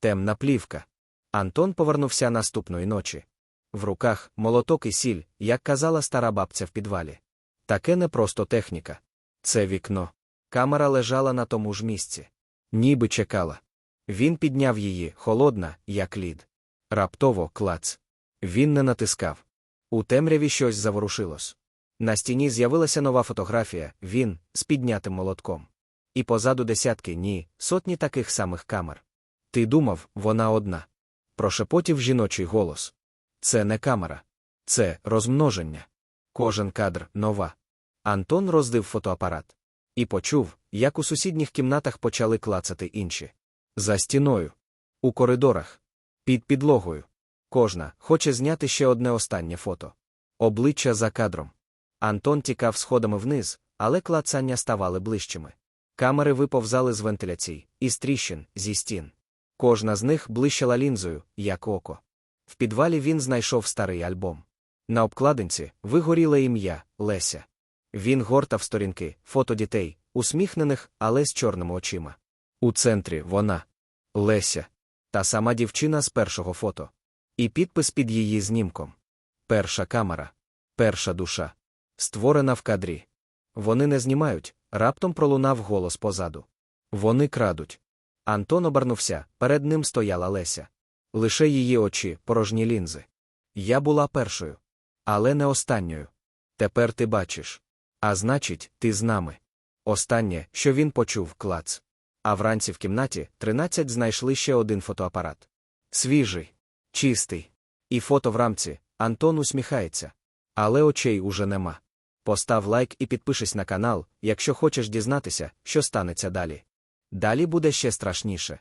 Темна плівка. Антон повернувся наступної ночі. В руках молоток і сіль, як казала стара бабця в підвалі. Таке не просто техніка. Це вікно. Камера лежала на тому ж місці. Ніби чекала. Він підняв її, холодна, як лід. Раптово клац. Він не натискав. У темряві щось заворушилось. На стіні з'явилася нова фотографія, він з піднятим молотком. І позаду десятки, ні, сотні таких самих камер. Ти думав, вона одна. Прошепотів жіночий голос. Це не камера. Це розмноження. Кожен кадр нова. Антон роздив фотоапарат. І почув, як у сусідніх кімнатах почали клацати інші. За стіною. У коридорах. Під підлогою. Кожна хоче зняти ще одне останнє фото. Обличчя за кадром. Антон тікав сходами вниз, але клацання ставали ближчими. Камери виповзали з вентиляцій, із тріщин, зі стін. Кожна з них блищала лінзою, як око. В підвалі він знайшов старий альбом. На обкладинці вигоріле ім'я Леся. Він гортав сторінки, фото дітей, усміхнених, але з чорними очима. У центрі вона Леся, та сама дівчина з першого фото. І підпис під її знімком. Перша камера, перша душа. Створена в кадрі. Вони не знімають, раптом пролунав голос позаду. Вони крадуть. Антон обернувся, перед ним стояла Леся. Лише її очі, порожні лінзи. Я була першою. Але не останньою. Тепер ти бачиш. А значить, ти з нами. Останнє, що він почув, клац. А вранці в кімнаті 13 знайшли ще один фотоапарат. Свіжий, чистий. І фото в рамці Антон усміхається. Але очей уже нема. Постав лайк і підпишись на канал, якщо хочеш дізнатися, що станеться далі. Далі буде ще страшніше.